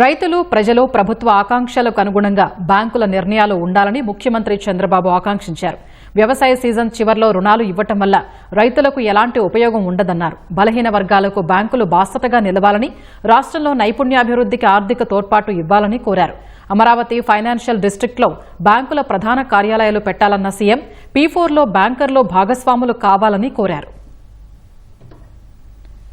రైతులు ప్రజలు ప్రభుత్వ ఆకాంక్షలకు అనుగుణంగా బ్యాంకుల నిర్ణయాలు ఉండాలని ముఖ్యమంత్రి చంద్రబాబు ఆకాంక్షించారు. వ్యవసాయ సీజన్ చివర్లో రుణాలు ఇవ్వటం వల్ల రైతులకు ఎలాంటి ఉపయోగం ఉండదన్నారు. బలహీన వర్గాలకు బ్యాంకులు బాస్తతగా నిలవాలని రాష్ట్రంలో నైపుణ్యాభివృద్ధికి ఆర్థిక తోడ్పాటు ఇవ్వాలని కోరారు. అమరావతి ఫైనాన్షియల్ డిస్టిక్లో బ్యాంకుల ప్రధాన కార్యాలయాలు పెట్టాలన్న సీఎం పీ ఫోర్లో బ్యాంకర్లు భాగస్వాములు కావాలని కోరారు.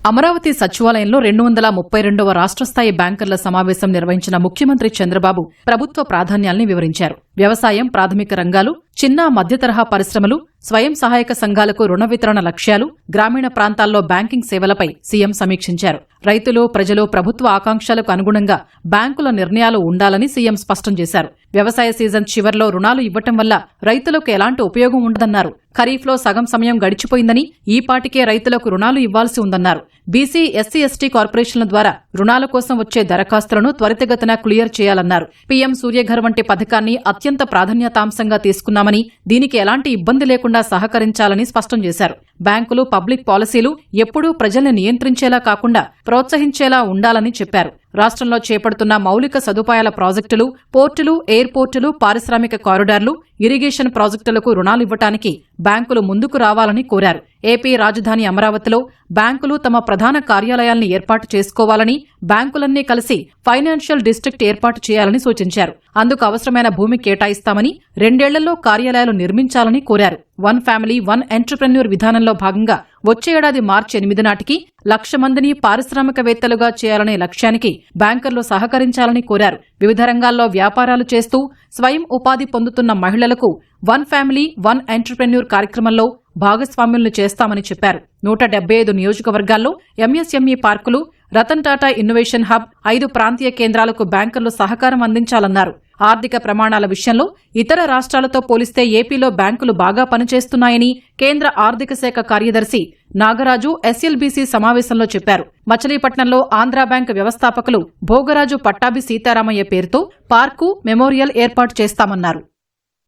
అమరావతి సచివాలయంలో రెండు వందల ముప్పై రెండవ రాష్ట్ర స్థాయి బ్యాంకర్ల సమావేశం నిర్వహించిన ముఖ్యమంత్రి చంద్రబాబు ప్రభుత్వ ప్రాధాన్యాల్ని వివరించారు. వ్యవసాయం ప్రాథమిక రంగాలు చిన్న మధ్యతరహా పరిశ్రమలు స్వయం సహాయక సంఘాలకు రుణ వితరణ లక్ష్యాలు గ్రామీణ ప్రాంతాల్లో బ్యాంకింగ్ సేవలపై సీఎం సమీక్షించారు. రైతులు ప్రజలు ప్రభుత్వ ఆకాంక్షలకు అనుగుణంగా బ్యాంకుల నిర్ణయాలు ఉండాలని సీఎం స్పష్టం చేశారు. వ్యవసాయ సీజన్ చివర్లో రుణాలు ఇవ్వటం వల్ల రైతులకు ఎలాంటి ఉపయోగం ఉండదన్నారు. ఖరీఫ్లో సగం సమయం గడిచిపోయిందని ఈ పాటికే రైతులకు రుణాలు ఇవ్వాల్సి ఉందన్నారు. బీసీ ఎస్సీ ఎస్టీ కార్పొరేషన్ల ద్వారా రుణాల కోసం వచ్చే దరఖాస్తులను త్వరితగతిన క్లియర్ చేయాలన్నారు. పీఎం సూర్యఘర్ వంటి పథకాన్ని అత్యంత ప్రాధాన్యతాంశంగా తీసుకున్నామని దీనికి ఎలాంటి ఇబ్బంది లేకుండా సహకరించాలని స్పష్టం చేశారు. బ్యాంకులు పబ్లిక్ పాలసీలు ఎప్పుడూ ప్రజల్ని నియంత్రించేలా కాకుండా ప్రోత్సహించేలా ఉండాలని చెప్పారు. రాష్ట్రంలో చేపడుతున్న మౌలిక సదుపాయాల ప్రాజెక్టులు పోర్టులు ఎయిర్పోర్టులు పారిశ్రామిక కారిడార్లు ఇరిగేషన్ ప్రాజెక్టులకు రుణాలివ్వటానికి బ్యాంకులు ముందుకు రావాలని కోరారు. ఏపీ రాజధాని అమరావతిలో బ్యాంకులు తమ ప్రధాన కార్యాలయాల్ని ఏర్పాటు చేసుకోవాలని బ్యాంకులన్నీ కలిసి ఫైనాన్షియల్ డిస్ట్రిక్ట్ ఏర్పాటు చేయాలని సూచించారు. అందుకు అవసరమైన భూమి కేటాయిస్తామని రెండేళ్ళలో కార్యాలయాలు నిర్మించాలని కోరారు. వన్ ఫ్యామిలీ వన్ ఎంటర్ప్రెన్యూర్ విధానంలో భాగంగా వచ్చే ఏడాది మార్చి ఎనిమిది నాటికి లక్ష మందిని పారిశ్రామికవేత్తలుగా చేయాలనే లక్ష్యానికి బ్యాంకర్లు సహకరించాలని కోరారు. వివిధ రంగాల్లో వ్యాపారాలు చేస్తూ స్వయం ఉపాధి పొందుతున్న మహిళలకు వన్ ఫ్యామిలీ వన్ ఎంటర్ప్రెన్యూర్ కార్యక్రమంలో భాగస్వామ్యులను చేస్తామని చెప్పారు. నూట డెబ్బై ఐదు నియోజకవర్గాల్లో ఎంఎస్ఎంఈ పార్కులు రతన్ టాటా ఇన్నోవేషన్ హబ్ ఐదు ప్రాంతీయ కేంద్రాలకు బ్యాంకర్లు సహకారం అందించాలన్నారు. ఆర్థిక ప్రమాణాల విషయంలో ఇతర రాష్ట్రాలతో పోలిస్తే ఏపీలో బ్యాంకులు బాగా పనిచేస్తున్నాయని కేంద్ర ఆర్థిక శాఖ కార్యదర్శి నాగరాజు ఎస్ఎల్బీసీ సమావేశంలో చెప్పారు. మచిలీపట్నంలో ఆంధ్రా బ్యాంక్ వ్యవస్థాపకులు భోగరాజు పట్టాభి సీతారామయ్య పేరుతో పార్కు మెమోరియల్ ఏర్పాటు చేస్తామన్నారు.